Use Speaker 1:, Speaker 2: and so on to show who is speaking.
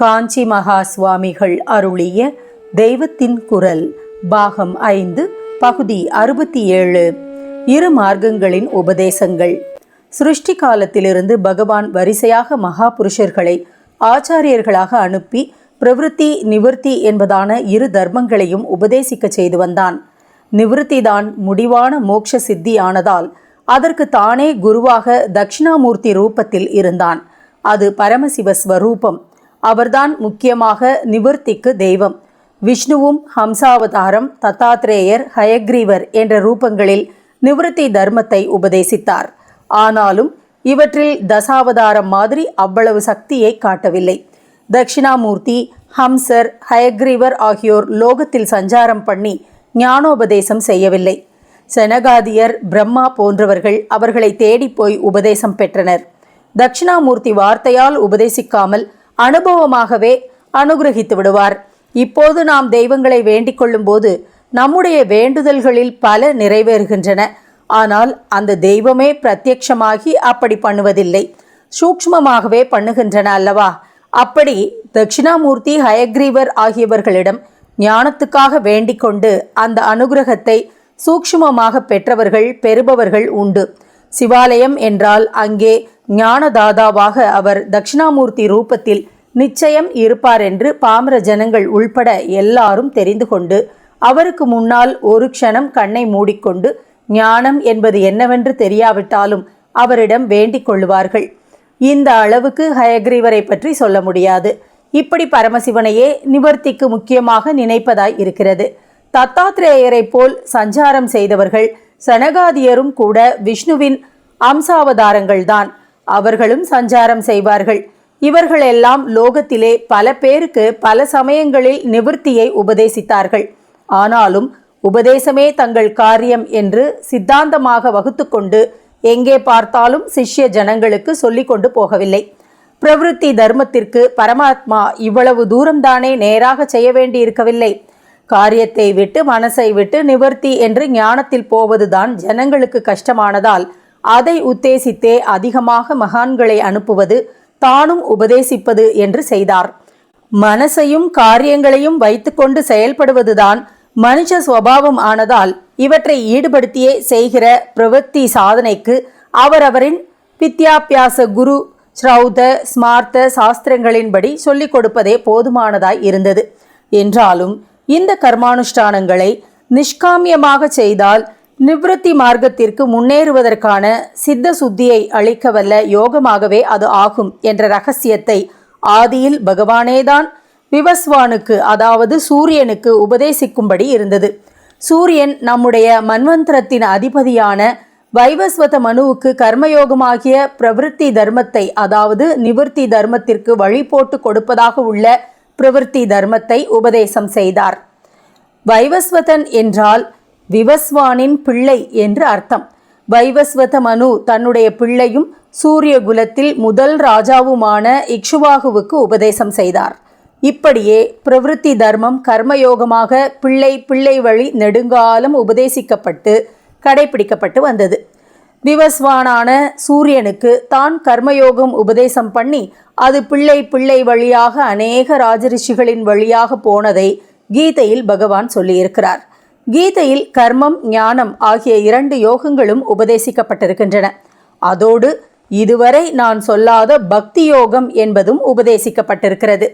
Speaker 1: காஞ்சி மகா சுவாமிகள் அருளிய தெய்வத்தின் குரல் பாகம் ஐந்து பகுதி அறுபத்தி ஏழு. இரு மார்க்கங்களின் உபதேசங்கள். சிருஷ்டி காலத்திலிருந்து பகவான் வரிசையாக மகா புருஷர்களை ஆச்சாரியர்களாக அனுப்பி பிரவிற்த்தி நிவர்த்தி என்பதான இரு தர்மங்களையும் உபதேசிக்க செய்து வந்தான். நிவிருத்திதான் முடிவான மோட்ச சித்தியானதால் அதற்கு தானே குருவாக தட்சிணாமூர்த்தி ரூபத்தில் இருந்தான். அது பரமசிவ ஸ்வரூபம். அவர்தான் முக்கியமாக நிவர்த்திக்கு தெய்வம். விஷ்ணுவும் ஹம்சாவதாரம் தத்தாத்ரேயர் ஹயக்ரீவர் என்ற ரூபங்களில் நிவிருத்தி தர்மத்தை உபதேசித்தார். ஆனாலும் இவற்றில் தசாவதாரம் மாதிரி அவ்வளவு சக்தியை காட்டவில்லை. தட்சிணாமூர்த்தி ஹம்சர் ஹயக்ரீவர் ஆகியோர் லோகத்தில் சஞ்சாரம் பண்ணி ஞானோபதேசம் செய்யவில்லை. செனகாதியர் பிரம்மா போன்றவர்கள் அவர்களை தேடிப்போய் உபதேசம் பெற்றனர். தட்சிணாமூர்த்தி வார்த்தையால் உபதேசிக்காமல் அனுபவமாகவே அனுகிரகித்து விடுவார். இப்போது நாம் தெய்வங்களை வேண்டிக் கொள்ளும்போது நம்முடைய வேண்டுதல்களில் பல நிறைவேறுகின்றன. ஆனால் அந்த தெய்வமே பிரத்யட்சமாகி அப்படி பண்ணுவதில்லை. சூக்ஷ்மமாகவே பண்ணுகின்றன அல்லவா? அப்படி தட்சிணாமூர்த்தி ஹயக்ரீவர் ஆகியவர்களிடம் ஞானத்துக்காக வேண்டிக்கொண்டு அந்த அனுகிரகத்தை சூக்ஷ்மமாக பெற்றவர்கள் பெறுபவர்கள் உண்டு. சிவாலயம் என்றால் அங்கே ஞானதாதாவாக அவர் தட்சிணாமூர்த்தி ரூபத்தில் நிச்சயம் இருப்பார் என்று பாமர ஜனங்கள் உள்பட எல்லாரும் தெரிந்து கொண்டு அவருக்கு முன்னால் ஒரு க்ஷணம் கண்ணை மூடிக்கொண்டு ஞானம் என்பது என்னவென்று தெரியாவிட்டாலும் அவரிடம் வேண்டிக் கொள்ளுவார்கள். இந்த அளவுக்கு ஹயக்ரீவரை பற்றி சொல்ல முடியாது. இப்படி பரமசிவனையே நிவர்த்திக்கு முக்கியமாக நினைப்பதாய் இருக்கிறது. தத்தாத்ரேயரை போல் சஞ்சாரம் செய்தவர்கள் சனகாதியரும் கூட விஷ்ணுவின் அம்சாவதாரங்கள்தான். அவர்களும் சஞ்சாரம் செய்வார்கள். இவர்களெல்லாம் லோகத்திலே பல பேருக்கு பல சமயங்களில் நிவர்த்தியை உபதேசித்தார்கள். ஆனாலும் உபதேசமே தங்கள் காரியம் என்று சித்தாந்தமாக வகுத்துக்கொண்டு எங்கே பார்த்தாலும் சிஷ்ய ஜனங்களுக்கு சொல்லிக் கொண்டு போகவில்லை. பிரவருத்தி தர்மத்திற்கு பரமாத்மா இவ்வளவு தூரம்தானே நேராக செய்ய வேண்டியிருக்கவில்லை. காரியத்தை விட்டு மனசை விட்டு நிவர்த்தி என்று ஞானத்தில் போவதுதான் ஜனங்களுக்கு கஷ்டமானதால் அதை உத்தேசித்தே அதிகமாக மகான்களை அனுப்புவது தானும் உபதேசிப்பது என்று செய்தார். மனசையும் காரியங்களையும் வைத்துக்கொண்டு செயல்படுவதுதான் மனுஷ சுவாவம் ஆனதால் இவற்றை ஈடுபடுத்தியே செய்கிற பிரவத்தி சாதனைக்கு அவரவரின் வித்யாபியாச குரு ஸ்ரௌத ஸ்மார்த்த சாஸ்திரங்களின்படி சொல்லிக் கொடுப்பதே போதுமானதாய் இருந்தது. என்றாலும் இந்த கர்மானுஷ்டானங்களை நிஷ்காமியமாக செய்தால் நிவிருத்தி மார்க்கத்திற்கு முன்னேறுவதற்கான சித்த சுத்தியை அளிக்க வல்ல யோகமாகவே அது ஆகும் என்ற ரகசியத்தை ஆதியில் பகவானேதான் விவஸ்வானுக்கு அதாவது சூரியனுக்கு உபதேசிக்கும்படி இருந்தது. சூரியன் நம்முடைய மன்வந்திரத்தின் அதிபதியான வைவஸ்வத மனுவுக்கு கர்மயோகமாகிய பிரவிற்த்தி தர்மத்தை அதாவது நிவர்த்தி தர்மத்திற்கு வழி போட்டு கொடுப்பதாக உள்ள பிரவிற்த்தி தர்மத்தை உபதேசம் செய்தார். வைவஸ்வதன் என்றால் விவஸ்வானின் பிள்ளை என்று அர்த்தம். வைவஸ்வத மனு தன்னுடைய பிள்ளையும் சூரிய குலத்தில் முதல் ராஜாவுமான இக்ஷுவாகுவுக்கு உபதேசம் செய்தார். இப்படியே பிரவிற்த்தி தர்மம் கர்மயோகமாக பிள்ளை பிள்ளை வழி நெடுங்காலம் உபதேசிக்கப்பட்டு கடைபிடிக்கப்பட்டு வந்தது. விவஸ்வானான சூரியனுக்கு தான் கர்மயோகம் உபதேசம் பண்ணி அது பிள்ளை பிள்ளை வழியாக அநேக ராஜரிஷிகளின் வழியாக போனதை கீதையில் பகவான் சொல்லியிருக்கிறார். கீதையில் கர்மம் ஞானம் ஆகிய இரண்டு யோகங்களும் உபதேசிக்கப்பட்டிருக்கின்றன. அதோடு இதுவரை நான் சொல்லாத பக்தி யோகம் என்பதும் உபதேசிக்கப்பட்டிருக்கிறது.